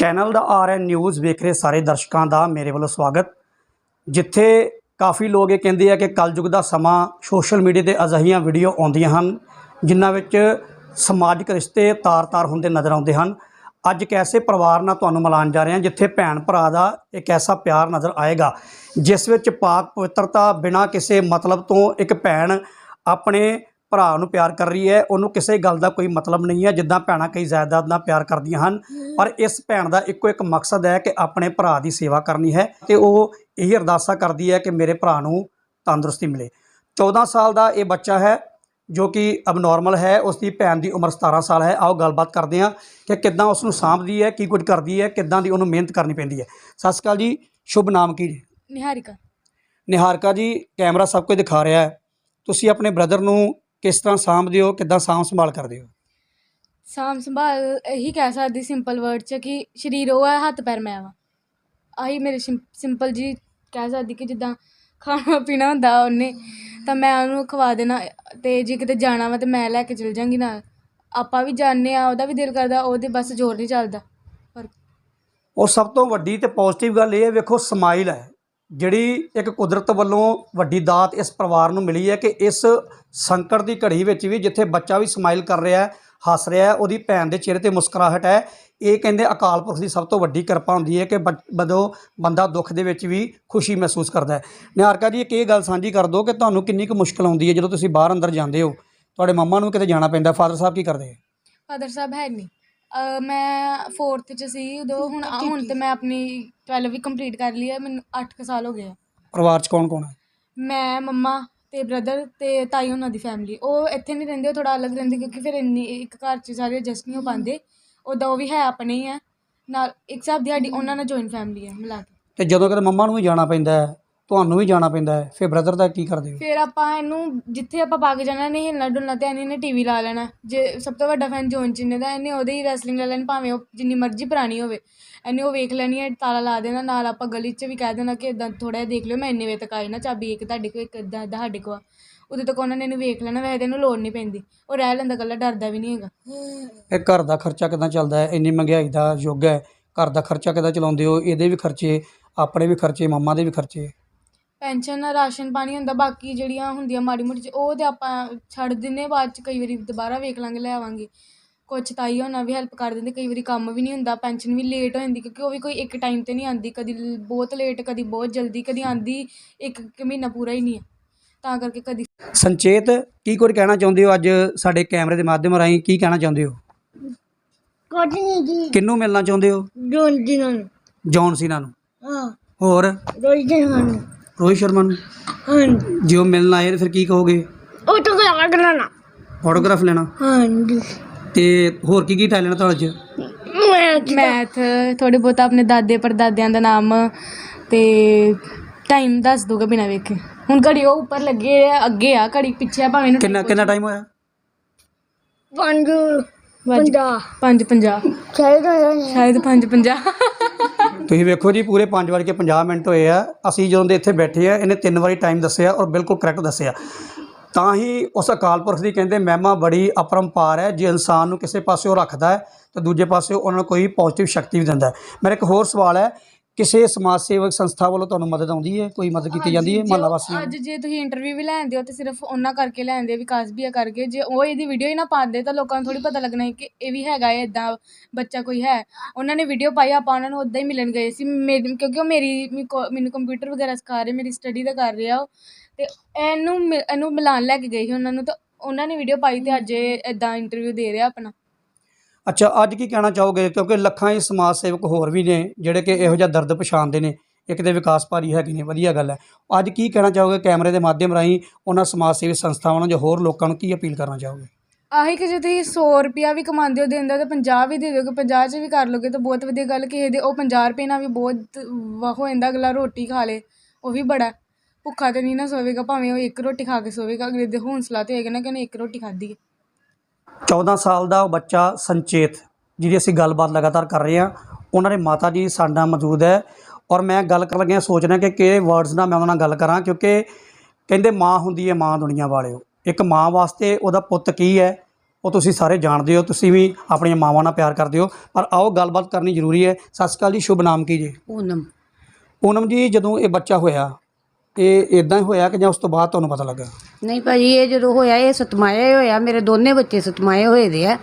Channel ਦਾ R RN news ਵੇਖ ਰਹੇ ਸਾਰੇ ਦਰਸ਼ਕਾਂ ਦਾ ਮੇਰੇ ਵੱਲੋਂ ਸਵਾਗਤ। ਜਿੱਥੇ ਕਾਫੀ ਲੋਕ ਇਹ ਕਹਿੰਦੇ ਆ ਕਿ ਕਲਯੁਗ ਦਾ ਸਮਾਂ ਸੋਸ਼ਲ ਮੀਡੀਆ ਤੇ ਅਜਿਹੀਆਂ ਵੀਡੀਓ ਆਉਂਦੀਆਂ ਹਨ, ਜਿਨ੍ਹਾਂ ਵਿੱਚ ਸਮਾਜਿਕ ਰਿਸ਼ਤੇ ਤਾਰ-ਤਾਰ ਹੁੰਦੇ ਨਜ਼ਰ ਆਉਂਦੇ ਹਨ। ਅੱਜ ਇੱਕ ਐਸੇ ਪਰਿਵਾਰ ਨਾਲ ਤੁਹਾਨੂੰ ਮਿਲਾਉਣ ਜਾ ਰਹੇ ਹਾਂ, ਜਿੱਥੇ ਭੈਣ ਭਰਾ ਦਾ ਇੱਕ ਐਸਾ ਪਿਆਰ ਨਜ਼ਰ ਆਏਗਾ, ਜਿਸ ਵਿੱਚ ਪਾਕ ਪਵਿੱਤਰਤਾ ਬਿਨਾਂ ਕਿਸੇ ਮਤਲਬ ਤੋਂ ਇੱਕ ਭੈਣ ਆਪਣੇ ਭਰਾ ਨੂੰ ਪਿਆਰ ਕਰ ਰਹੀ ਹੈ ਉਹਨੂੰ ਕਿਸੇ ਗੱਲ ਦਾ ਕੋਈ ਮਤਲਬ ਨਹੀਂ ਹੈ ਜਿੱਦਾਂ ਭੈਣਾਂ ਕਈ ਜਾਇਦਾਦ ਨਾਲ ਪਿਆਰ ਕਰਦੀਆਂ ਹਨ। ਪਰ ਇਸ ਭੈਣ ਦਾ ਇੱਕੋ ਇੱਕ ਮਕਸਦ ਹੈ ਕਿ ਆਪਣੇ ਭਰਾ ਦੀ ਸੇਵਾ ਕਰਨੀ ਹੈ ਤੇ ਉਹ ਇਹ ਅਰਦਾਸਾ ਕਰਦੀ ਹੈ ਕਿ ਮੇਰੇ ਭਰਾ ਨੂੰ ਤੰਦਰੁਸਤੀ ਮਿਲੇ। 14 ਸਾਲ ਦਾ ਇਹ ਬੱਚਾ ਹੈ ਜੋ ਕਿ ਅਬਨੋਰਮਲ ਹੈ ਉਸ ਦੀ ਭੈਣ ਦੀ ਉਮਰ 17 ਸਾਲ ਹੈ। ਆਓ ਗੱਲਬਾਤ ਕਰਦੇ ਹਾਂ ਕਿ ਕਿੱਦਾਂ ਉਸ ਨੂੰ ਸਾਂਭਦੀ ਹੈ ਕੀ ਕੁਝ ਕਰਦੀ ਹੈ ਕਿੱਦਾਂ ਦੀ ਉਹਨੂੰ ਮਿਹਨਤ ਕਰਨੀ ਪੈਂਦੀ ਹੈ। ਸਤਿ ਸ਼੍ਰੀ ਅਕਾਲ ਜੀ ਸ਼ੁਭ ਨਾਮ ਕੀ ਜੀ? ਨਿਹਾਰਿਕਾ। ਨਿਹਾਰਕਾ ਜੀ ਕੈਮਰਾ ਸਭ ਕੁਝ ਦਿਖਾ ਰਿਹਾ ਹੈ। ਤੁਸੀਂ ਆਪਣੇ ਬ੍ਰਦਰ ਨੂੰ ਕਿਸ ਤਰ੍ਹਾਂ ਸਾਂਭਦੇ ਹੋ ਕਿੱਦਾਂ ਸਾਂਭ ਸੰਭਾਲ ਕਰਦੇ ਹੋ? ਸਾਂਭ ਸੰਭਾਲ ਇਹੀ ਕਹਿ ਸਕਦੀ ਸਿੰਪਲ ਵਰਡ ਚ ਕਿ ਸਰੀਰ ਉਹ ਹੈ ਹੱਥ ਪੈਰ ਮੈਂ ਵਾ। ਆਹੀ ਮੇਰੇ ਸਿੰਪਲ ਜੀ ਕਹਿ ਸਕਦੀ ਕਿ ਜਿੱਦਾਂ ਖਾਣਾ ਪੀਣਾ ਹੁੰਦਾ ਉਹਨੇ ਤਾਂ ਮੈਂ ਉਹਨੂੰ ਖਵਾ ਦੇਣਾ ਤੇ ਜੇ ਕਿਤੇ ਜਾਣਾ ਵਾ ਤੇ ਮੈਂ ਲੈ ਕੇ ਚਲ ਜਾਂਗੀ ਨਾਲ। ਆਪਾਂ ਵੀ ਜਾਣਦੇ ਆ ਉਹਦਾ ਵੀ ਦਿਲ ਕਰਦਾ ਉਹਦੇ ਬਸ ਜ਼ੋਰ ਨਹੀਂ ਚੱਲਦਾ। ਪਰ ਔਰ ਸਭ ਤੋਂ ਵੱਡੀ ਤੇ ਪੋਜ਼ਿਟਿਵ ਗੱਲ ਇਹ ਹੈ ਵੇਖੋ ਸਮਾਈਲ ਹੈ। ਜਿਹੜੀ ਇੱਕ ਕੁਦਰਤ ਵੱਲੋਂ ਵੱਡੀ ਦਾਤ ਇਸ ਪਰਿਵਾਰ ਨੂੰ ਮਿਲੀ ਹੈ ਕਿ ਇਸ ਸੰਕਟ ਦੀ ਘੜੀ ਵਿੱਚ ਵੀ ਜਿੱਥੇ ਬੱਚਾ ਵੀ ਸਮਾਈਲ ਕਰ ਰਿਹਾ ਹੈ, ਹੱਸ ਰਿਹਾ ਹੈ, ਉਹਦੀ ਭੈਣ ਦੇ ਚਿਹਰੇ ਤੇ ਮੁਸਕਰਾਹਟ ਹੈ, ਇਹ ਕਹਿੰਦੇ ਅਕਾਲ ਪੁਰਖ ਦੀ ਸਭ ਤੋਂ ਵੱਡੀ ਕਿਰਪਾ ਹੁੰਦੀ ਹੈ ਕਿ ਬਦੋਂ ਬੰਦਾ ਦੁੱਖ ਦੇ ਵਿੱਚ ਵੀ ਖੁਸ਼ੀ ਮਹਿਸੂਸ ਕਰਦਾ ਹੈ। ਨਿਹਾਰਕਾ ਜੀ, ਇੱਕ ਇਹ ਗੱਲ ਸਾਂਝੀ ਕਰ ਦਿਓ ਕਿ ਤੁਹਾਨੂੰ ਕਿੰਨੀ ਕੁ ਮੁਸ਼ਕਲ ਆਉਂਦੀ ਹੈ ਜਦੋਂ ਤੁਸੀਂ ਬਾਹਰ ਅੰਦਰ ਜਾਂਦੇ ਹੋ। ਤੁਹਾਡੇ ਮੰਮਾ ਨੂੰ ਕਿਤੇ ਜਾਣਾ ਪੈਂਦਾ, ਫਾਦਰ ਸਾਹਿਬ ਕੀ ਕਰਦੇ? ਹੈ ਫਾਦਰ ਸਾਹਿਬ ਹੈ ਨਹੀਂ ਮੈਂ 4th ਚ ਸੀ ਉਦੋਂ ਹੁਣ ਹੁਣ ਤੇ ਮੈਂ ਆਪਣੀ 12 ਵੀ ਕੰਪਲੀਟ ਕਰ ਲਈ ਹੈ ਮੈਨੂੰ 8 ਸਾਲ ਹੋ ਗਏ ਆ। ਪਰਿਵਾਰ 'ਚ ਕੌਣ ਕੌਣ ਹੈ? ਮੈਂ ਮੰਮਾ ਤੇ ਬ੍ਰਦਰ ਤੇ ਤਾਈ ਉਹਨਾਂ ਦੀ ਫੈਮਿਲੀ ਉਹ ਇੱਥੇ ਨਹੀਂ ਰਹਿੰਦੇ ਉਹ ਥੋੜਾ ਅਲੱਗ ਰਹਿੰਦੇ ਕਿਉਂਕਿ ਫਿਰ ਇੰਨੀ ਇੱਕ ਘਰ 'ਚ ਸਾਰੇ ਐਡਜਸਟ ਨਹੀਂ ਹੋ ਪਾਉਂਦੇ। ਉਦਾਂ ਉਹ ਵੀ ਹੈ ਆਪਣੇ ਹੀ ਆ ਨਾਲ ਇੱਕ ਹਿਸਾਬ ਦੀ ਸਾਡੀ ਉਹਨਾਂ ਨਾਲ ਜੁਆਇੰਟ ਫੈਮਿਲੀ ਹੈ ਮਿਲਾ ਕੇ। ਤੇ ਜਦੋਂ ਕਦੇ ਮੰਮਾ ਨੂੰ ਵੀ ਜਾਣਾ ਪੈਂਦਾ ਹੈ ਤੁਹਾਨੂੰ ਵੀ ਜਾਣਾ ਪੈਂਦਾ ਹੈ। ਫਿਰ ਬ੍ਰਦਰ ਦਾ ਕੀ ਕਰਦੇ ਹੋ? ਫਿਰ ਆਪਾਂ ਇਹਨੂੰ ਜਿੱਥੇ ਆਪਾਂ ਪਾ ਕੇ ਜਾਣਾ ਨਹੀਂ ਹਿਲਣਾ ਡੁੱਲਣਾ ਤੇ ਇਹਨੇ ਟੀਵੀ ਲਾ ਲੈਣਾ। ਜੇ ਸਭ ਤੋਂ ਵੱਡਾ ਫੈਨ ਜੋਨ ਚਿੰਨੇ ਦਾ ਇਹਨੇ ਉਹਦੇ ਹੀ ਰੈਸਲਿੰਗ ਲੈ ਲੈਣੀ ਭਾਵੇਂ ਉਹ ਜਿੰਨੀ ਮਰਜ਼ੀ ਪੁਰਾਣੀ ਹੋਵੇ। ਇਹਨੇ ਉਹ ਵੇਖ ਲੈਣੀ ਹੈ ਤਾਲਾ ਲਾ ਦੇਣਾ ਨਾਲ ਆਪਾਂ ਗਲੀ 'ਚ ਵੀ ਕਹਿ ਦੇਣਾ ਕਿ ਇਦਾਂ ਥੋੜਾ ਜਿਹਾ ਦੇਖ ਲਿਓ ਮੈਂ ਇੰਨੇ ਵਜੇ ਤੱਕ ਆਈ ਨਾ ਚਾਬੀ ਇੱਕ ਤੁਹਾਡੇ ਕੋਲ ਇੱਕ ਇੱਦਾਂ ਇੱਦਾਂ ਸਾਡੇ ਕੋਲ ਆ। ਉਦੋਂ ਤੱਕ ਉਹਨਾਂ ਨੇ ਇਹਨੂੰ ਵੇਖ ਲੈਣਾ ਵੈਸੇ ਤਾਂ ਇਹਨੂੰ ਲੋੜ ਨਹੀਂ ਪੈਂਦੀ। ਉਹ ਰਹਿ ਲੈਂਦਾ ਇਕੱਲਾ ਡਰਦਾ ਵੀ ਨਹੀਂ ਹੈਗਾ। ਇਹ ਘਰ ਦਾ ਖਰਚਾ ਕਿਦਾਂ ਚੱਲਦਾ ਹੈ? ਇੰਨੀ ਮਹਿੰਗਾਈ ਦਾ ਯੁੱਗ ਹੈ। ਘਰ ਦਾ ਖਰਚਾ ਕਿਦਾਂ ਚਲਾਉਂਦੇ ਹੋ? ਇਹਦੇ ਵੀ ਖਰਚੇ ਆਪਣੇ ਵੀ ਖਰਚੇ ਮੰਮਾ ਦੇ ਵੀ ਖਰਚੇ। ਪੈਨਸ਼ਨ ਰਾਸ਼ਨ ਪਾਣੀ ਹੁੰਦਾ ਬਾਕੀ ਜਿਹੜੀਆਂ ਹੁੰਦੀਆਂ ਮਾੜੀ ਮੋਟੀ ਚ- ਉਹ ਤੇ ਆਪਾਂ ਛੱਡ ਦਿੰਨੇ ਬਾਅਦ ਚ ਕਈ ਵਾਰੀ ਦੁਬਾਰਾ ਵੇਖ ਲਾਂਗੇ ਲੈ ਆਵਾਂਗੇ। ਕੁਛ ਤਾਈ ਹੋਣਾ ਵੀ ਹੈਲਪ ਕਰ ਦਿੰਦੇ ਕਈ ਵਾਰੀ ਕੰਮ ਵੀ ਨਹੀਂ ਹੁੰਦਾ ਪੈਨਸ਼ਨ ਵੀ ਲੇਟ ਹੋ ਜਾਂਦੀ ਕਿਉਂਕਿ ਉਹ ਵੀ ਕੋਈ ਇੱਕ ਟਾਈਮ ਤੇ ਨਹੀਂ ਆਉਂਦੀ ਕਦੀ ਬਹੁਤ ਲੇਟ ਕਦੀ ਬਹੁਤ ਜਲਦੀ ਕਦੀ ਆਉਂਦੀ ਇੱਕ ਇੱਕ ਮਹੀਨਾ ਪੂਰਾ ਹੀ ਨਹੀਂ ਹੈ ਤਾਂ ਕਰਕੇ ਕਦੀ ਸੰਚੇਤ ਕੀ ਕੁਝ ਕਹਿਣਾ ਚਾਹੁੰਦੇ ਹੋ ਅੱਜ ਸਾਡੇ ਕੈਮਰੇ ਦੇ ਮਾਧਿਅਮ ਰਾਹੀਂ ਕੀ ਕਹਿਣਾ ਚਾਹੁੰਦੇ ਹੋ? ਕੁਝ ਨਹੀਂ ਜੀ। ਕਿਹਨੂੰ ਮਿਲਣਾ ਚਾਹੁੰਦੇ ਹੋ? ਰੋਜ਼ ਦਿਨਾਂ ਨੂੰ। ਜੌਨ ਸੀਨਾ ਨੂੰ। ਹਾਂ। ਹੋਰ? ਰੋਜ਼ ਦਿਨਾਂ ਨੂੰ। ਰੋਹਿਤ ਸ਼ਰਮਾ ਨੂੰ? ਹਾਂਜੀ। ਜੇ ਉਹ ਮਿਲਣ ਆਏ ਤਾਂ ਫਿਰ ਕੀ ਕਹੋਗੇ? ਉਹ ਤੋਂ ਕਲਾ ਕਰਨਾ ਫੋਟੋਗ੍ਰਾਫ ਲੈਣਾ? ਹਾਂਜੀ। ਤੇ ਹੋਰ ਕੀ ਕੀ ਟੈਲੈਂਟ ਤੁਹਾਡੇ 'ਚ? ਮੈਥ ਥੋੜੇ ਬਹੁਤ ਆਪਣੇ ਦਾਦੇ ਪੜਦਾਦਿਆਂ ਦਾ ਨਾਮ ਤੇ ਟਾਈਮ ਦੱਸ ਦੋਗਾ ਬਿਨਾ ਵੇਖੇ। ਹੁਣ ਘੜੀ ਉਹ ਉੱਪਰ ਲੱਗੇ ਆ ਅੱਗੇ ਆ ਘੜੀ ਪਿੱਛੇ ਆ ਭਾਵੇਂ ਇਹਨੂੰ ਕਿੰਨਾ ਕਿੰਨਾ ਟਾਈਮ ਹੋਇਆ? ਪੰਜ ਵੱਜ- ਪੰਜਾਹ। ਪੰਜ ਪੰਜਾਹ। ਚਾਹੀਦਾ ਹੈ। ਸ਼ਾਇਦ ਪੰਜ ਪੰਜਾਹ। ਤੁਸੀਂ ਵੇਖੋ ਜੀ, ਪੂਰੇ 5 ਵਜੇ ਕੇ 50 ਮਿੰਟ ਹੋਏ ਆ। ਅਸੀਂ ਜਦੋਂ ਦੇ ਇੱਥੇ ਬੈਠੇ ਆ, ਇਹਨੇ ਤਿੰਨ ਵਾਰੀ ਟਾਈਮ ਦੱਸਿਆ ਔਰ ਬਿਲਕੁਲ ਕਰੈਕਟ ਦੱਸਿਆ। ਤਾਂ ਹੀ ਉਸ ਅਕਾਲ ਪੁਰਖ ਦੀ ਕਹਿੰਦੇ, ਮਹਿਮਾ ਬੜੀ ਅਪਰੰਪਾਰ ਹੈ, ਜੇ ਇਨਸਾਨ ਨੂੰ ਕਿਸੇ ਪਾਸੇ ਉਹ ਰੱਖਦਾ ਹੈ, ਤਾਂ ਦੂਜੇ ਪਾਸੇ ਉਹਨਾਂ ਨੂੰ ਕੋਈ ਪੋਜ਼ਿਟਿਵ ਸ਼ਕਤੀ ਵੀ ਦਿੰਦਾ ਹੈ। ਮੇਰਾ ਇੱਕ ਹੋਰ ਸਵਾਲ ਹੈ ਕਿਸੇ ਸਮਾਜ ਸੇਵਕ ਸੰਸਥਾ ਵੱਲੋਂ ਤੁਹਾਨੂੰ ਮਦਦ ਆਉਂਦੀ ਹੈ? ਕੋਈ ਮਦਦ ਕੀਤੀ ਜਾਂਦੀ ਹੈ ਮਹੱਲਾ ਵਾਸੀਆਂ ਅੱਜ ਜੇ ਤੁਸੀਂ ਇੰਟਰਵਿਊ ਵੀ ਲੈਂਦੇ ਹੋ ਤੇ ਸਿਰਫ ਉਹਨਾਂ ਕਰਕੇ ਲੈਂਦੇ ਵਿਕਾਸ ਵੀ ਕਰਕੇ। ਜੇ ਉਹ ਇਹਦੀ ਵੀਡੀਓ ਹੀ ਨਾ ਪਾਉਂਦੇ ਤਾਂ ਲੋਕਾਂ ਨੂੰ ਥੋੜੀ ਪਤਾ ਲੱਗਣਾ ਸੀ ਕਿ ਇਹ ਵੀ ਹੈਗਾ ਹੈ ਇਦਾਂ ਬੱਚਾ ਕੋਈ ਹੈ। ਉਹਨਾਂ ਨੇ ਵੀਡੀਓ ਪਾਈ ਆਪਾਂ ਉਹਨਾਂ ਨੂੰ ਉਦਾਂ ਹੀ ਮਿਲਣ ਗਏ ਸੀ। ਮੇਰੀ ਕਿਉਂਕਿ ਉਹ ਮੇਰੀ ਮੈਨੂੰ ਕੋ- ਮੈਨੂੰ ਕੰਪਿਊਟਰ ਵਗੈਰਾ ਸਿਖਾ ਰਹੇ ਮੇਰੀ ਸਟੱਡੀ ਦਾ ਕਰ ਰਿਹਾ ਉਹ। ਤੇ ਇਹਨੂੰ ਮਿ- ਇਹਨੂੰ ਮਿਲਾਨ ਲੈ ਕੇ ਗਏ ਸੀ ਉਹਨਾਂ ਨੂੰ। ਤਾਂ ਉਹਨਾਂ ਨੇ ਵੀਡੀਓ ਪਾਈ ਤੇ ਅੱਜ ਇਹ ਇਦਾਂ ਇੰਟਰਵਿਊ ਦੇ ਰਿਹਾ ਆਪਣਾ। ਅੱਛਾ, ਅੱਜ ਕੀ ਕਹਿਣਾ ਚਾਹੋਗੇ? ਕਿਉਂਕਿ ਲੱਖਾਂ ਹੀ ਸਮਾਜ ਸੇਵਕ ਹੋਰ ਵੀ ਨੇ ਜਿਹੜੇ ਕਿ ਇਹੋ ਜਿਹਾ ਦਰਦ ਪਛਾਣਦੇ ਨੇ। ਇੱਕ ਤੇ ਵਿਕਾਸ ਭਾਰੀ ਹੈਗੇ ਨੇ, ਵਧੀਆ ਗੱਲ ਹੈ। ਅੱਜ ਕੀ ਕਹਿਣਾ ਚਾਹੋਗੇ ਕੈਮਰੇ ਦੇ ਮਾਧਿਅਮ ਰਾਹੀਂ ਉਹਨਾਂ ਸਮਾਜ ਸੇਵੀ ਸੰਸਥਾਵਾਂ ਨੂੰ ਜਾਂ ਹੋਰ ਲੋਕਾਂ ਨੂੰ ਕੀ ਅਪੀਲ ਕਰਨਾ ਚਾਹੋਗੇ? ਆਹੀ ਕਿ ਜੇ ਤੁਸੀਂ 100 ਰੁਪਿਆ ਵੀ ਕਮਾਉਂਦੇ ਹੋ, ਦਿਨ ਦਾ ਤਾਂ 50 ਵੀ ਦੇ ਦਿਓਗੇ 50 ਚ ਵੀ ਕਰ ਲੋਗੇ ਤਾਂ ਬਹੁਤ ਵਧੀਆ ਗੱਲ ਕਿਸੇ ਦੇ, ਉਹ 50 ਰੁਪਏ ਨਾਲ ਵੀ ਬਹੁਤ ਵਾ ਹੋ ਜਾਂਦਾ, ਅਗਲਾ ਰੋਟੀ ਖਾ ਲੇ, ਉਹ ਵੀ ਬੜਾ। ਭੁੱਖਾ ਤੇ ਨਹੀਂ ਨਾ ਸੋਵੇਗਾ, ਭਾਵੇਂ ਉਹ ਇੱਕ ਰੋਟੀ ਖਾ ਕੇ ਸੋਵੇਗਾ, ਅਗਲੇ ਦੇ ਹੌਂਸਲਾ ਤੇ ਹੋਏਗਾ ਨਾ ਕਿ ਉਹਨੇ ਇੱਕ ਰੋਟੀ ਖਾਧੀ ਹੈ। 14 ਸਾਲ ਦਾ ਉਹ ਬੱਚਾ ਸੰਚੇਤ ਜਿਹਦੀ ਅਸੀਂ ਗੱਲਬਾਤ ਲਗਾਤਾਰ ਕਰ ਰਹੇ ਹਾਂ। ਉਹਨਾਂ ਦੇ ਮਾਤਾ ਜੀ ਸਾਡਾ ਮੌਜੂਦ ਹੈ। ਔਰ ਮੈਂ ਗੱਲ ਕਰਨ ਲੱਗਿਆ ਸੋਚ ਰਿਹਾ ਕਿ ਕਿਹੜੇ ਵਰਡਸ ਨਾਲ ਮੈਂ ਉਹਨਾਂ ਨਾਲ ਗੱਲ ਕਰਾਂ ਕਿਉਂਕਿ ਕਹਿੰਦੇ ਮਾਂ ਹੁੰਦੀ ਹੈ ਮਾਂ ਦੁਨੀਆ ਵਾਲਿਓ। ਇੱਕ ਮਾਂ ਵਾਸਤੇ ਉਹਦਾ ਪੁੱਤ ਕੀ ਹੈ ਉਹ ਤੁਸੀਂ ਸਾਰੇ ਜਾਣਦੇ ਹੋ। ਤੁਸੀਂ ਵੀ ਆਪਣੀਆਂ ਮਾਵਾਂ ਨਾਲ ਪਿਆਰ ਕਰਦੇ ਹੋ। ਪਰ ਆਓ ਗੱਲਬਾਤ ਕਰਨੀ ਜ਼ਰੂਰੀ ਹੈ। ਸਤਿ ਸ਼੍ਰੀ ਅਕਾਲ ਜੀ ਸ਼ੁਭ ਨਾਮ ਕੀ ਜੀ? ਪੂਨਮ। ਪੂਨਮ ਜੀ ਜਦੋਂ ਇਹ ਬੱਚਾ ਹੋਇਆ ਇਹ ਇਦਾਂ ਹੀ ਹੋਇਆ ਕਿ ਜਾਂ ਉਸ ਤੋਂ ਬਾਅਦ ਤੁਹਾਨੂੰ ਪਤਾ ਲੱਗਾ? ਨਹੀਂ ਭਾਜੀ, ਇਹ ਜਦੋਂ ਹੋਇਆ, ਇਹ ਸਤਮਾਇਆ ਹੀ ਹੋਇਆ। ਮੇਰੇ ਦੋਨੇ ਬੱਚੇ ਸਤਮਾਏ ਹੋਏ ਦੇ ਆ।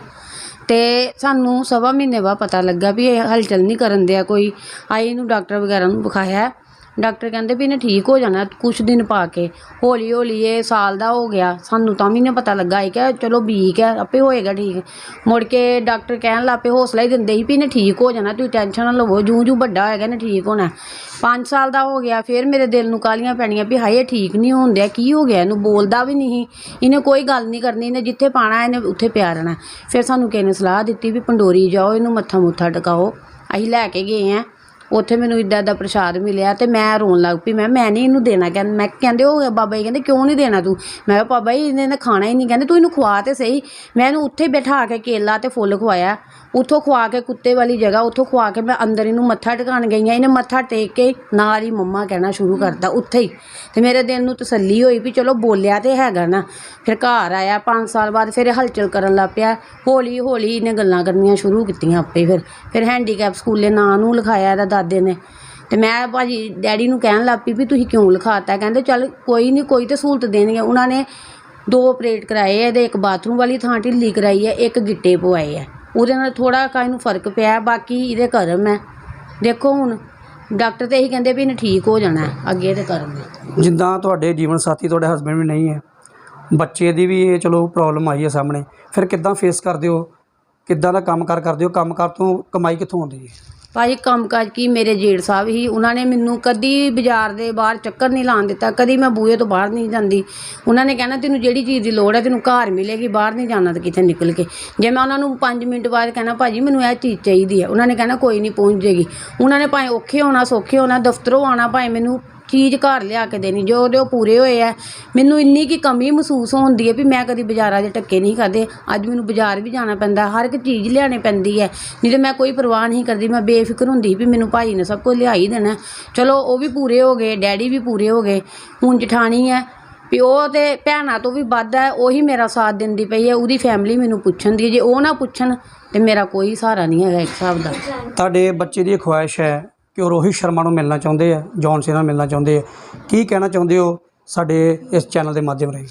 ਤੇ ਸਾਨੂੰ ਸਵਾ ਮਹੀਨੇ ਬਾਅਦ ਪਤਾ ਲੱਗਾ ਵੀ ਇਹ ਹਲਚਲ ਨਹੀਂ ਕਰਨ ਦਿਆ ਕੋਈ। ਆਈ ਨੂੰ ਡਾਕਟਰ ਵਗੈਰਾ ਨੂੰ ਵਿਖਾਇਆ। ਡਾਕਟਰ ਕਹਿੰਦੇ ਵੀ ਇਹਨੇ ਠੀਕ ਹੋ ਜਾਣਾ, ਕੁਛ ਦਿਨ ਪਾ ਕੇ। ਹੌਲੀ ਹੌਲੀ ਇਹ ਸਾਲ ਦਾ ਹੋ ਗਿਆ, ਸਾਨੂੰ ਤਾਂ ਵੀ ਨਹੀਂ ਪਤਾ ਲੱਗਾ। ਇਹ ਕਿ ਚਲੋ ਵੀਕ ਹੈ, ਆਪੇ ਹੋਏਗਾ ਠੀਕ। ਮੁੜ ਕੇ ਡਾਕਟਰ ਕਹਿਣ ਲੱਪੇ ਹੌਸਲਾ ਹੀ ਦਿੰਦੇ ਸੀ ਵੀ ਇਹਨੇ ਠੀਕ ਹੋ ਜਾਣਾ, ਤੁਸੀਂ ਟੈਨਸ਼ਨ ਨਾ ਲਵੋ, ਜੂ ਜੂ ਵੱਡਾ ਹੋਏਗਾ ਇਹਨੇ ਠੀਕ ਹੋਣਾ। 5 ਸਾਲ ਦਾ ਹੋ ਗਿਆ, ਫਿਰ ਮੇਰੇ ਦਿਲ ਨੂੰ ਕਾਲੀਆਂ ਪੈਣੀਆਂ ਵੀ ਹਾਏ, ਇਹ ਠੀਕ ਨਹੀਂ ਹੁੰਦਿਆ, ਕੀ ਹੋ ਗਿਆ? ਇਹਨੂੰ ਬੋਲਦਾ ਵੀ ਨਹੀਂ ਇਹਨੇ ਕੋਈ ਗੱਲ ਨਹੀਂ ਕਰਨੀ, ਇਹਨੇ ਜਿੱਥੇ ਪਾਣਾ, ਇਹਨੇ ਉੱਥੇ ਪਿਆ ਰਹਿਣਾ। ਫਿਰ ਸਾਨੂੰ ਕਿਸੇ ਨੇ ਸਲਾਹ ਦਿੱਤੀ ਵੀ ਪੰਡੋਰੀ ਜਾਓ, ਇਹਨੂੰ ਮੱਥਾ ਮੁੱਥਾ ਟਿਕਾਓ। ਅਸੀਂ ਲੈ ਕੇ ਗਏ ਆ ਉੱਥੇ ਮੈਨੂੰ ਇੱਦਾਂ ਦਾ ਪ੍ਰਸ਼ਾਦ ਮਿਲਿਆ ਤੇ ਮੈਂ ਰੋਣ ਲੱਗ ਪਈ। ਮੈਂ ਮੈਂ ਨਹੀਂ ਇਹਨੂੰ ਦੇਣਾ ਕਹਿੰਦੇ ਮੈਂ ਕਹਿੰਦੇ, ਉਹ ਬਾਬਾ ਜੀ ਕਹਿੰਦੇ, ਕਿਉਂ ਨਹੀਂ ਦੇਣਾ ਤੂੰ? ਮੈਂ ਕਿਹਾ, ਬਾਬਾ ਜੀ, ਇਹਨੇ ਤਾਂ ਖਾਣਾ ਹੀ ਨਹੀਂ ਕਹਿੰਦੇ। ਤੂੰ ਇਹਨੂੰ ਖਵਾ ਤੇ ਸਹੀ। ਮੈਂ ਇਹਨੂੰ ਉੱਥੇ ਬਿਠਾ ਕੇ ਕੇਲਾ ਤੇ ਫੁੱਲ ਖਵਾਇਆ। ਉੱਥੋਂ ਖਵਾ ਕੇ ਕੁੱਤੇ ਵਾਲੀ ਜਗ੍ਹਾ, ਉੱਥੋਂ ਖਵਾ ਕੇ ਮੈਂ ਅੰਦਰ ਇਹਨੂੰ ਮੱਥਾ ਟਿਕਾਣ ਗਈਆਂ ਇਹਨੇ ਮੱਥਾ ਟੇਕ ਕੇ ਨਾਲ ਹੀ ਮੰਮਾ ਕਹਿਣਾ ਸ਼ੁਰੂ ਕਰਤਾ ਉੱਥੇ ਹੀ। ਤੇ ਮੇਰੇ ਦਿਲ ਨੂੰ ਤਸੱਲੀ ਹੋਈ ਵੀ ਚਲੋ ਬੋਲਿਆ ਤੇ ਹੈਗਾ ਨਾ। ਫਿਰ ਘਰ ਆਇਆ 5 ਸਾਲ ਬਾਅਦ ਫਿਰ ਹਲਚਲ ਕਰਨ ਲੱਗ ਪਿਆ। ਹੌਲੀ ਹੌਲੀ ਇਹਨੇ ਗੱਲਾਂ ਕਰਨੀਆਂ ਸ਼ੁਰੂ ਕੀਤੀਆਂ ਆਪੇ ਫਿਰ। ਫਿਰ ਹੈਂਡੀਕੈਪ ਸਕੂਲੇ ਨਾਂ ਨੂੰ ਲਿਖਾਇਆ, ਇਹਦਾ ਦਾਦੇ ਨੇ। ਤੇ ਮੈਂ ਭਾਜੀ ਡੈਡੀ ਨੂੰ ਕਹਿਣ ਲੱਗ ਪਈ ਵੀ ਤੁਸੀਂ ਕਿਉਂ ਲਿਖਾਤਾ? ਕਹਿੰਦੇ ਚੱਲ ਕੋਈ ਨਹੀਂ ਕੋਈ ਤੇ ਸਹੂਲਤ ਦੇਣਗੇ। ਉਹਨਾਂ ਨੇ ਦੋ ਆਪਰੇਟ ਕਰਾਏ ਆ ਇਹਦੇ ਇੱਕ ਬਾਥਰੂਮ ਵਾਲੀ ਥਾਂ ਢਿੱਲੀ ਕਰਾਈ ਹੈ ਇੱਕ ਗਿੱਟੇ ਪਵਾਏ ਆ। ਉਹਦੇ ਨਾਲ ਥੋੜਾ ਕਾ ਇਹਨੂੰ ਫ਼ਰਕ ਪਿਆ ਬਾਕੀ ਇਹਦੇ ਕਰਮ ਹੈ ਦੇਖੋ ਹੁਣ ਡਾਕਟਰ ਤੇ ਇਹੀ ਕਹਿੰਦੇ ਵੀ ਇਹਨੇ ਠੀਕ ਹੋ ਜਾਣਾ ਹੈ, ਅੱਗੇ ਇਹਦੇ ਕਰਮ ਹੈ ਜਿੱਦਾਂ ਤੁਹਾਡੇ ਜੀਵਨ ਸਾਥੀ ਤੁਹਾਡੇ ਹਸਬੰਡ ਵੀ ਨਹੀਂ ਹੈ ਬੱਚੇ ਦੀ ਵੀ ਇਹ ਚਲੋ ਪ੍ਰੋਬਲਮ ਆਈ ਹੈ ਸਾਹਮਣੇ। ਫਿਰ ਕਿੱਦਾਂ ਫੇਸ ਕਰਦੇ ਹੋ? ਕਿੱਦਾਂ ਦਾ ਕੰਮ ਕਾਰ ਕਰਦੇ ਹੋ? ਕੰਮ ਕਾਰ ਤੋਂ ਕਮਾਈ ਕਿੱਥੋਂ ਆਉਂਦੀ ਹੈ? ਭਾਜੀ ਕੰਮਕਾਜ ਕੀ ਮੇਰੇ ਜੇਠ ਸਾਹਿਬ ਹੀ, ਉਹਨਾਂ ਨੇ ਮੈਨੂੰ ਕਦੀ ਬਾਜ਼ਾਰ ਦੇ ਬਾਹਰ ਚੱਕਰ ਨਹੀਂ ਲਾਣ ਦਿੱਤਾ, ਕਦੀ ਮੈਂ ਬੂਹੇ ਤੋਂ ਬਾਹਰ ਨਹੀਂ ਜਾਂਦੀ। ਉਹਨਾਂ ਨੇ ਕਹਿਣਾ, ਤੈਨੂੰ ਜਿਹੜੀ ਚੀਜ਼ ਦੀ ਲੋੜ ਹੈ, ਤੈਨੂੰ ਘਰ ਮਿਲੇਗੀ, ਬਾਹਰ ਨਹੀਂ ਜਾਣਾ ਤੇ ਕਿਤੇ ਨਿਕਲ ਕੇ? ਜੇ ਮੈਂ ਉਹਨਾਂ ਨੂੰ 5 ਮਿੰਟ ਬਾਅਦ ਕਹਿਣਾ, ਭਾਜੀ, ਮੈਨੂੰ ਇਹ ਚੀਜ਼ ਚਾਹੀਦੀ ਹੈ, ਉਹਨਾਂ ਨੇ ਕਹਿਣਾ, ਕੋਈ ਨਹੀਂ ਪਹੁੰਚ ਜੇਗੀ। ਉਹਨਾਂ ਨੇ ਭਾਵੇਂ ਔਖੇ ਹੋਣਾ, ਸੌਖੇ ਹੋਣਾ, ਦਫ਼ਤਰੋਂ ਆਉਣਾ, ਭਾਵੇਂ ਮੈਨੂੰ ਚੀਜ਼ ਘਰ ਲਿਆ ਕੇ ਦੇਣੀ, ਜੋ ਉਹਦੇ ਉਹ ਪੂਰੇ ਹੋਏ ਆ। ਮੈਨੂੰ ਇੰਨੀ ਕੀ ਕਮੀ ਮਹਿਸੂਸ ਹੁੰਦੀ ਹੈ ਵੀ ਮੈਂ ਕਦੀ ਬਾਜ਼ਾਰਾਂ ਦੇ ਟੱਕੇ ਨਹੀਂ ਖਾਦੇ ਅੱਜ ਮੈਨੂੰ ਬਾਜ਼ਾਰ ਵੀ ਜਾਣਾ ਪੈਂਦਾ, ਹਰ ਇੱਕ ਚੀਜ਼ ਲਿਆਉਣੀ ਪੈਂਦੀ ਹੈ। ਨਹੀਂ ਤੇ ਮੈਂ ਕੋਈ ਪਰਵਾਹ ਨਹੀਂ ਕਰਦੀ, ਮੈਂ ਬੇਫਿਕਰ ਹੁੰਦੀ ਵੀ ਮੈਨੂੰ ਭਾਈ ਨੇ ਸਭ ਕੁਝ ਲਿਆ ਹੀ ਦੇਣਾ। ਚਲੋ, ਉਹ ਵੀ ਪੂਰੇ ਹੋ ਗਏ, ਡੈਡੀ ਵੀ ਪੂਰੇ ਹੋ ਗਏ। ਹੁਣ ਜਠਾਣੀ ਹੈ, ਵੀ ਉਹ ਤੇ ਭੈਣਾਂ ਤੋਂ ਵੀ ਵੱਧ ਹੈ, ਉਹੀ ਮੇਰਾ ਸਾਥ ਦਿੰਦੀ ਪਈ ਹੈ, ਉਹਦੀ ਫੈਮਿਲੀ ਮੈਨੂੰ ਪੁੱਛਣ ਦੀ ਹੈ। ਜੇ ਉਹ ਨਾ ਪੁੱਛਣ, ਤੇ ਮੇਰਾ ਕੋਈ ਸਹਾਰਾ ਨਹੀਂ ਹੈਗਾ ਇੱਕ ਹਿਸਾਬ ਦਾ। ਤੁਹਾਡੇ ਬੱਚੇ ਦੀ ਇਹ ਖੁਆਇਸ਼ ਹੈ ਕਿ ਉਹ ਰੋਹਿਤ ਸ਼ਰਮਾ ਨੂੰ ਮਿਲਣਾ ਚਾਹੁੰਦੇ ਆ, ਜੌਨ ਸੀ ਨਾਲ ਮਿਲਣਾ ਚਾਹੁੰਦੇ ਆ। ਕੀ ਕਹਿਣਾ ਚਾਹੁੰਦੇ ਹੋ ਸਾਡੇ ਇਸ ਚੈਨਲ ਦੇ ਮਾਧਿਅਮ ਰਾਹੀਂ?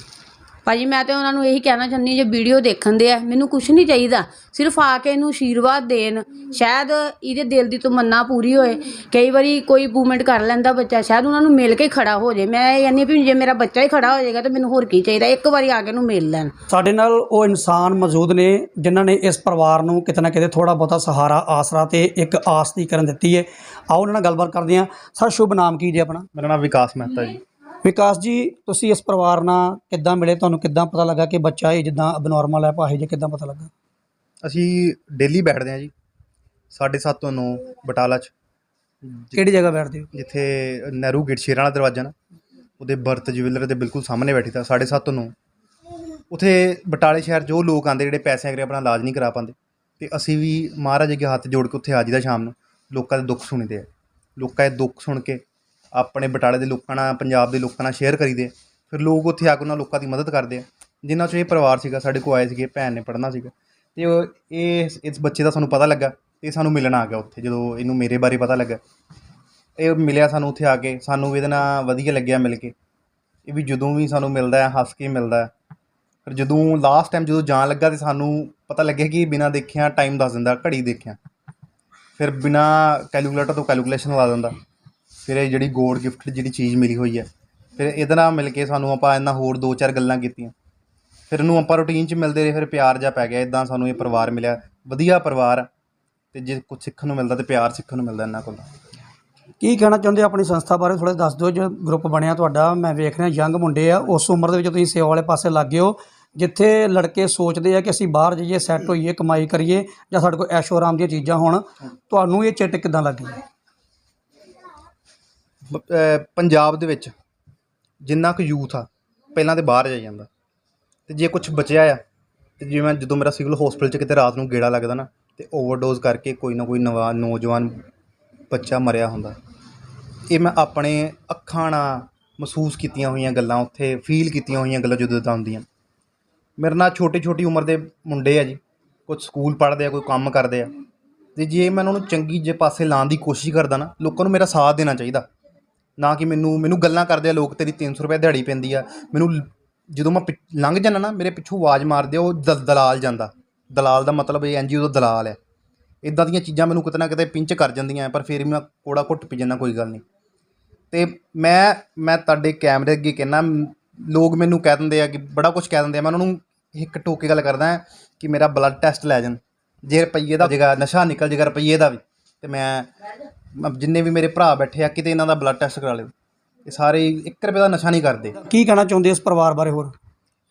ਭਾਜੀ ਮੈਂ ਤੇ ਉਹਨਾਂ ਨੂੰ ਇਹੀ ਕਹਿਣਾ ਚਾਹੁੰਦੀ ਜੇ ਵੀਡੀਓ ਦੇਖਣ ਦੇ ਆ ਮੈਨੂੰ ਕੁਝ ਨਹੀਂ ਚਾਹੀਦਾ। ਸਿਰਫ ਆ ਕੇ ਇਹਨੂੰ ਆਸ਼ੀਰਵਾਦ ਦੇਣ। ਸ਼ਾਇਦ ਇਹਦੇ ਦਿਲ ਦੀ ਤਮੰਨਾ ਪੂਰੀ ਹੋਏ। ਕਈ ਵਾਰੀ ਕੋਈ ਮੂਵਮੈਂਟ ਕਰ ਲੈਂਦਾ ਬੱਚਾ ਸ਼ਾਇਦ ਉਹਨਾਂ ਨੂੰ ਮਿਲ ਕੇ ਖੜਾ ਹੋ ਜਾਏ ਮੈਂ ਇਹ ਕਹਿੰਦੀ ਹਾਂ ਵੀ ਜੇ ਮੇਰਾ ਬੱਚਾ ਹੀ ਖੜਾ ਹੋ ਜਾਏਗਾ ਤਾਂ ਮੈਨੂੰ ਹੋਰ ਕੀ ਚਾਹੀਦਾ? ਇੱਕ ਵਾਰੀ ਆ ਕੇ ਇਹਨੂੰ ਮਿਲ ਲੈਣ। ਸਾਡੇ ਨਾਲ ਉਹ ਇਨਸਾਨ ਮੌਜੂਦ ਨੇ ਜਿਨ੍ਹਾਂ ਨੇ ਇਸ ਪਰਿਵਾਰ ਨੂੰ ਕਿਤੇ ਨਾ ਕਿਤੇ ਥੋੜਾ ਬਹੁਤਾ ਸਹਾਰਾ ਆਸਰਾ ਤੇ ਇੱਕ ਆਸ ਦੀ ਕਰਨ ਦਿੱਤੀ ਹੈ। ਆਓ ਉਹਨਾਂ ਨਾਲ ਗੱਲਬਾਤ ਕਰਦੇ ਹਾਂ। ਸਰ ਸ਼ੁਭ ਨਾਮ ਕੀ ਜੀ ਆਪਣਾ? ਮੇਰਾ ਨਾਮ ਵਿਕਾਸ ਮਹਿਤਾ ਜੀ। ਵਿਕਾਸ ਜੀ ਤੁਸੀਂ ਇਸ ਪਰਿਵਾਰ ਨਾਲ ਕਿੱਦਾਂ ਮਿਲੇ? ਤੁਹਾਨੂੰ ਕਿੱਦਾਂ ਪਤਾ ਲੱਗਾ ਕਿ ਬੱਚਾ ਇਹ ਜਿੱਦਾਂ ਅਬਨੋਰਮਲ ਹੈ ਭਾਈ ਜੀ ਕਿੱਦਾਂ ਪਤਾ ਲੱਗਾ? ਅਸੀਂ ਡੇਲੀ ਬੈਠਦੇ ਹਾਂ ਜੀ 7:30 ਤੋਂ 9 ਬਟਾਲਾ ਚ। ਕਿਹੜੀ ਜਗ੍ਹਾ ਬੈਠਦੇ ਹੋ? ਜਿੱਥੇ ਨਹਿਰੂ ਗੇਟ ਸ਼ੇਰਾਂ ਵਾਲਾ ਦਰਵਾਜ਼ਾ ਨਾ ਉਹਦੇ ਬਰਤ ਜਵੈਲਰ ਦੇ ਬਿਲਕੁਲ ਸਾਹਮਣੇ ਬੈਠੀ ਤਾਂ 7:30 ਤੋਂ 9 ਉਥੇ ਬਟਾਲੇ ਸ਼ਹਿਰ ਜੋ ਲੋਕ ਆਂਦੇ ਜਿਹੜੇ ਪੈਸਿਆਂ ਕਰੇ ਆਪਣਾ ਇਲਾਜ ਨਹੀਂ ਕਰਾ ਪਾਉਂਦੇ। ਤੇ ਅਸੀਂ ਵੀ ਮਹਾਰਾਜ ਅੱਗੇ ਹੱਥ ਜੋੜ ਕੇ ਉੱਥੇ ਆ ਜਾਈਦਾ ਸ਼ਾਮ ਨੂੰ। ਲੋਕਾਂ ਦੇ ਦੁੱਖ ਸੁਣੀਦੇ ਆ। ਲੋਕਾਂ ਦੇ ਦੁੱਖ ਸੁਣ ਕੇ ਆਪਣੇ ਬਟਾਲੇ ਦੇ ਲੋਕਾਂ ਨਾਲ, ਪੰਜਾਬ ਦੇ ਲੋਕਾਂ ਨਾਲ ਸ਼ੇਅਰ ਕਰੀਦੇ ਫਿਰ ਲੋਕ ਉੱਥੇ ਆ ਕੇ ਉਹਨਾਂ ਲੋਕਾਂ ਦੀ ਮਦਦ ਕਰਦੇ ਆ। ਜਿਨ੍ਹਾਂ 'ਚੋਂ ਇਹ ਪਰਿਵਾਰ ਸੀਗਾ, ਸਾਡੇ ਕੋਲ ਆਏ ਸੀਗੇ, ਭੈਣ ਨੇ ਪੜ੍ਹਨਾ ਸੀਗਾ। ਤੇ ਉਹ ਇਹ ਇਸ ਬੱਚੇ ਦਾ ਸਾਨੂੰ ਪਤਾ ਲੱਗਾ ਤੇ ਸਾਨੂੰ ਮਿਲਣ ਆ ਗਿਆ ਉੱਥੇ, ਜਦੋਂ ਇਹਨੂੰ ਮੇਰੇ ਬਾਰੇ ਪਤਾ ਲੱਗਾ। ਇਹ ਮਿਲਿਆ ਸਾਨੂੰ ਉੱਥੇ ਆ ਕੇ, ਸਾਨੂੰ ਵੀ ਇਹਦੇ ਨਾਲ ਵਧੀਆ ਲੱਗਿਆ ਮਿਲ ਕੇ। ਇਹ ਵੀ ਜਦੋਂ ਵੀ ਸਾਨੂੰ ਮਿਲਦਾ ਹੈ, ਹੱਸ ਕੇ ਮਿਲਦਾ ਹੈ। ਫਿਰ ਜਦੋਂ ਲਾਸਟ ਟਾਈਮ ਜਦੋਂ ਜਾਣ ਲੱਗਾ ਤੇ ਸਾਨੂੰ ਪਤਾ ਲੱਗਿਆ ਕਿ ਬਿਨਾਂ ਦੇਖਿਆ ਟਾਈਮ ਦੱਸ ਦਿੰਦਾ, ਘੜੀ ਦੇਖਿਆ। ਫਿਰ ਬਿਨਾਂ ਕੈਲਕੂਲੇਟਰ ਤੋਂ ਕੈਲਕੂਲੇਸ਼ਨ ਲਾ ਦਿੰਦਾ। ਫਿਰ ਇਹ ਜਿਹੜੀ ਗੋਡ ਗਿਫਟ ਜਿਹੜੀ ਚੀਜ਼ ਮਿਲੀ ਹੋਈ ਹੈ ਫਿਰ ਇਹਦੇ ਨਾਲ ਮਿਲ ਕੇ ਸਾਨੂੰ ਆਪਾਂ ਇਹਨਾਂ ਹੋਰ ਦੋ ਚਾਰ ਗੱਲਾਂ ਕੀਤੀਆਂ। ਫਿਰ ਇਹਨੂੰ ਆਪਾਂ ਰੂਟੀਨ 'ਚ ਮਿਲਦੇ ਰਹੇ ਫਿਰ ਪਿਆਰ ਜਾ ਪੈ ਗਿਆ ਇਦਾਂ ਸਾਨੂੰ ਇਹ ਪਰਿਵਾਰ ਮਿਲਿਆ। ਵਧੀਆ ਪਰਿਵਾਰ। ਤੇ ਜੇ ਕੁਝ ਸਿੱਖਣ ਨੂੰ ਮਿਲਦਾ ਤੇ ਪਿਆਰ ਸਿੱਖਣ ਨੂੰ ਮਿਲਦਾ ਇਹਨਾਂ ਕੋਲ। ਕੀ ਕਹਿਣਾ ਚਾਹੁੰਦੇ ਆਪਣੀ ਸੰਸਥਾ ਬਾਰੇ? ਥੋੜਾ ਦੱਸ ਦਿਓ ਜੋ ਗਰੁੱਪ ਬਣਿਆ ਤੁਹਾਡਾ। ਮੈਂ ਵੇਖ ਰਿਹਾ ਯੰਗ ਮੁੰਡੇ ਆ ਉਸ ਉਮਰ ਦੇ ਵਿੱਚ ਤੁਸੀਂ ਸੇਵਾ ਵਾਲੇ ਪਾਸੇ ਲੱਗ ਗਏ ਹੋ ਜਿੱਥੇ ਲੜਕੇ ਸੋਚਦੇ ਆ ਕਿ ਅਸੀਂ ਬਾਹਰ ਜਾਈਏ ਸੈੱਟ ਹੋਈਏ ਕਮਾਈ ਕਰੀਏ ਜਾਂ ਸਾਡੇ ਕੋਲ ਐਸ਼ੋ ਆਰਾਮ ਦੀਆਂ ਚੀਜ਼ਾਂ ਹੋਣ। ਤੁਹਾਨੂੰ ਇਹ ਚਿੱਟ ਕਿਦਾਂ ਲੱਗੀ? ਪੰਜਾਬ ਦੇ ਵਿੱਚ ਜਿੰਨਾ ਕੁ ਯੂਥ ਆ, ਪਹਿਲਾਂ ਤੇ ਬਾਹਰ ਜਾਈ ਜਾਂਦਾ। ਤੇ ਜੇ ਕੁਝ ਬਚਿਆ ਆ, ਤੇ ਜਿਵੇਂ ਜਦੋਂ ਮੇਰਾ ਸਿਵਲ ਹਸਪੀਟਲ 'ਚ ਕਿਤੇ ਰਾਤ ਨੂੰ ਗੇੜਾ ਲੱਗਦਾ ਨਾ, ਤੇ ਓਵਰਡੋਜ਼ ਕਰਕੇ ਕੋਈ ਨਾ ਕੋਈ ਨਵਾਂ ਨੌਜਵਾਨ ਬੱਚਾ ਮਰਿਆ ਹੁੰਦਾ। ਇਹ ਮੈਂ ਆਪਣੇ ਅੱਖਾਂ ਨਾਲ ਮਹਿਸੂਸ ਕੀਤੀਆਂ ਹੋਈਆਂ ਗੱਲਾਂ, ਉੱਥੇ ਫੀਲ ਕੀਤੀਆਂ ਹੋਈਆਂ ਗੱਲਾਂ ਜਦੋਂ ਤਾਂ ਹੁੰਦੀਆਂ। ਮੇਰੇ ਨਾਲ ਛੋਟੀ ਛੋਟੀ ਉਮਰ ਦੇ ਮੁੰਡੇ ਆ ਜੀ ਕੁਝ ਸਕੂਲ ਪੜ੍ਹਦੇ ਆ, ਕੋਈ ਕੰਮ ਕਰਦੇ ਆ। ਤੇ ਜੇ ਮੈਂ ਉਹਨਾਂ ਨੂੰ ਚੰਗੀ ਜੇ ਪਾਸੇ ਲਾਉਣ ਦੀ ਕੋਸ਼ਿਸ਼ ਕਰਦਾ ਨਾ, ਲੋਕਾਂ ਨੂੰ ਮੇਰਾ ਸਾਥ ਦੇਣਾ ਚਾਹੀਦਾ। ਨਾ ਕਿ ਮੈਨੂੰ ਮੈਨੂੰ ਗੱਲਾਂ ਕਰਦੇ ਆ ਲੋਕ, ਤੇਰੀ 300 ਰੁਪਏ ਦਿਹਾੜੀ ਪੈਂਦੀ ਆ। ਮੈਨੂੰ ਜਦੋਂ ਮੈਂ ਪਿ- ਲੰਘ ਜਾਂਦਾ ਨਾ, ਮੇਰੇ ਪਿੱਛੋਂ ਆਵਾਜ਼ ਮਾਰਦੇ ਆ, ਉਹ ਦ- ਦਲਾਲ ਜਾਂਦਾ। ਦਲਾਲ ਦਾ ਮਤਲਬ ਇਹ ਐਨਜੀਓ ਦਾ ਦਲਾਲ ਹੈ ਇਦਾਂ ਦੀਆਂ ਚੀਜ਼ਾਂ ਮੈਨੂੰ ਕਿਤੇ ਨਾ ਕਿਤੇ ਪਿੰਚ ਕਰ ਜਾਂਦੀਆਂ ਪਰ ਫਿਰ ਵੀ ਮੈਂ ਕੋੜਾ ਘੁੱਟ ਪੀ ਜਾਂਦਾ, ਕੋਈ ਗੱਲ ਨਹੀਂ। ਤੇ ਮੈਂ ਮੈਂ ਤੁਹਾਡੇ ਕੈਮਰੇ ਅੱਗੇ ਕਹਿਣਾ ਲੋਕ ਮੈਨੂੰ ਕਹਿ ਦਿੰਦੇ ਆ ਕਿ ਬੜਾ ਕੁਝ ਕਹਿ ਦਿੰਦੇ ਆ, ਮੈਂ ਉਹਨਾਂ ਨੂੰ ਇੱਕ ਟੋਕੇ ਗੱਲ ਕਰਦਾ ਕਿ ਮੇਰਾ ਬਲੱਡ ਟੈਸਟ ਲੈ ਜਾਣ। ਜੇ ਰੁਪਈਏ ਦਾ ਜਗਾ, ਨਸ਼ਾ ਨਿਕਲ ਜੇਗਾ ਰੁਪਈਏ ਦਾ ਵੀ, ਤੇ ਮੈਂ ਜਿੰਨੇ ਵੀ ਮੇਰੇ ਭਰਾ ਬੈਠੇ ਆ ਕਿਤੇ ਇਹਨਾਂ ਦਾ ਬਲੱਡ ਟੈਸਟ ਕਰਾ ਲਿਓ। ਇਹ ਸਾਰੇ 1 ਰੁਪਏ ਦਾ ਨਸ਼ਾ ਨਹੀਂ ਕਰਦੇ। ਕੀ ਕਹਿਣਾ ਚਾਹੁੰਦੇ ਇਸ ਪਰਿਵਾਰ ਬਾਰੇ ਹੋਰ?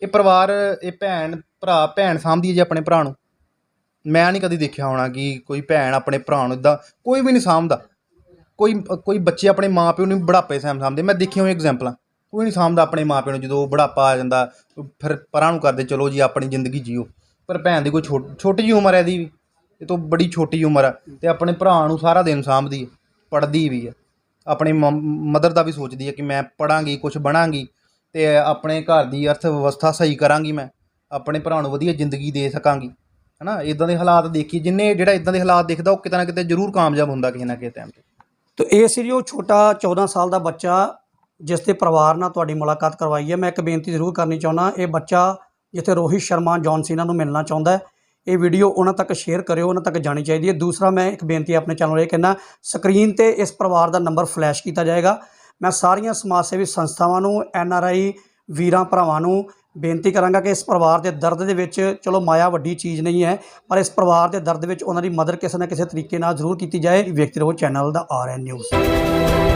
ਇਹ ਪਰਿਵਾਰ ਇਹ ਭੈਣ ਭਰਾ ਭੈਣ ਸਾਂਭਦੀ ਹੈ ਜੀ ਆਪਣੇ ਭਰਾ ਨੂੰ। ਮੈਂ ਨਹੀਂ ਕਦੀ ਦੇਖਿਆ ਹੋਣਾ ਕਿ ਕੋਈ ਭੈਣ ਆਪਣੇ ਭਰਾ ਨੂੰ ਇਦਾਂ ਕੋਈ ਵੀ ਨਹੀਂ ਸਾਂਭਦਾ। ਕੋਈ ਕੋਈ ਬੱਚੇ ਆਪਣੇ ਮਾਪਿਓ ਨੂੰ ਬੁਢਾਪੇ ਸੈਮ ਸਾਂਭਦੇ। ਮੈਂ ਦੇਖੀਆਂ ਹੋਈਆਂ ਐਗਜ਼ਾਮਪਲਾਂ ਕੋਈ ਨਹੀਂ ਸਾਂਭਦਾ ਆਪਣੇ ਮਾਪਿਓ ਨੂੰ। ਜਦੋਂ ਬੁਢਾਪਾ ਆ ਜਾਂਦਾ ਫਿਰ ਪਰਾਂ ਨੂੰ ਕਰਦੇ ਚਲੋ ਜੀ ਆਪਣੀ ਜ਼ਿੰਦਗੀ ਜੀਓ। ਪਰ ਭੈਣ ਦੀ ਕੋਈ ਛੋਟ- ਛੋਟੀ ਜੀ ਉਮਰ ਹੈ ਵੀ ਇਹ ਤੋਂ ਬੜੀ ਛੋਟੀ ਉਮਰ ਆ ਤੇ ਆਪਣੇ ਭਰਾ ਨੂੰ ਸਾਰਾ ਦਿਨ ਸਾਂਭਦੀ ਹੈ ਪੜ੍ਹਦੀ ਵੀ ਹੈ ਆਪਣੇ ਮਦਰ ਦਾ ਵੀ ਸੋਚਦੀ ਹੈ ਕਿ ਮੈਂ ਪੜਾਂਗੀ ਕੁਝ ਬਣਾਂਗੀ ਤੇ ਆਪਣੇ ਘਰ ਦੀ ਅਰਥ ਵਿਵਸਥਾ ਸਹੀ ਕਰਾਂਗੀ ਮੈਂ, ਆਪਣੇ ਭਰਾ ਨੂੰ ਵਧੀਆ ਜ਼ਿੰਦਗੀ ਦੇ ਸਕਾਂਗੀ, ਹਨਾ? ਇਦਾਂ ਦੇ ਹਾਲਾਤ ਦੇਖੀ, ਜਿੰਨੇ ਜਿਹੜਾ ਇਦਾਂ ਦੇ ਹਾਲਾਤ ਦੇਖਦਾ, ਉਹ ਕਿਤੇ ਨਾ ਕਿਤੇ ਜ਼ਰੂਰ ਕਾਮਯਾਬ ਹੁੰਦਾ ਕਿਸੇ ਨਾ ਕਿਸੇ ਟਾਈਮ ਤੇ। ਤੋ ਇਹ ਸੀ ਉਹ ਛੋਟਾ 14 ਸਾਲ ਦਾ ਬੱਚਾ, ਜਿਸ ਦੇ ਪਰਿਵਾਰ ਨਾਲ ਤੁਹਾਡੀ ਮੁਲਾਕਾਤ ਕਰਵਾਈ ਹੈ। ਮੈਂ ਇੱਕ ਬੇਨਤੀ ਜ਼ਰੂਰ ਕਰਨੀ ਚਾਹੁੰਦਾ, ਇਹ ਬੱਚਾ ਜਿੱਥੇ ਰੋਹਿਤ ਸ਼ਰਮਾ, ਜੌਨ ਸੀਨਾ ਨੂੰ ਮਿਲਣਾ ਚਾਹੁੰਦਾ ਹੈ ਇਹ ਵੀਡੀਓ ਉਹਨਾਂ ਤੱਕ ਸ਼ੇਅਰ ਕਰਿਓ, ਉਹਨਾਂ ਤੱਕ ਜਾਣੀ ਚਾਹੀਦੀ ਹੈ। ਦੂਸਰਾ, ਮੈਂ ਇੱਕ ਬੇਨਤੀ ਆਪਣੇ ਚੈਨਲ ਇਹ ਕਹਿੰਦਾ, ਸਕਰੀਨ ਤੇ ਇਸ ਪਰਿਵਾਰ ਦਾ ਨੰਬਰ ਫਲੈਸ਼ ਕੀਤਾ ਜਾਏਗਾ। ਮੈਂ ਸਾਰੀਆਂ ਸਮਾਜ ਸੇਵੀ ਸੰਸਥਾਵਾਂ ਨੂੰ, ਐਨ ਆਰ ਆਈ ਵੀਰਾਂ, ਭਰਾਵਾਂ ਨੂੰ ਬੇਨਤੀ ਕਰਾਂਗਾ ਕਿ ਇਸ ਪਰਿਵਾਰ ਦੇ ਦਰਦ ਦੇ ਵਿੱਚ, ਚਲੋ ਮਾਇਆ ਵੱਡੀ ਚੀਜ਼ ਨਹੀਂ ਹੈ, ਪਰ ਇਸ ਪਰਿਵਾਰ ਦੇ ਦਰਦ ਵਿੱਚ ਉਹਨਾਂ ਦੀ ਮਦਦ ਕਿਸੇ ਨਾ ਕਿਸੇ ਤਰੀਕੇ ਨਾਲ ਜ਼ਰੂਰ ਕੀਤੀ ਜਾਏ। ਵੇਖਦੇ ਰਹੋ, ਚੈਨਲ ਦਾ ਆਰ ਐਨ ਨਿਊਜ਼।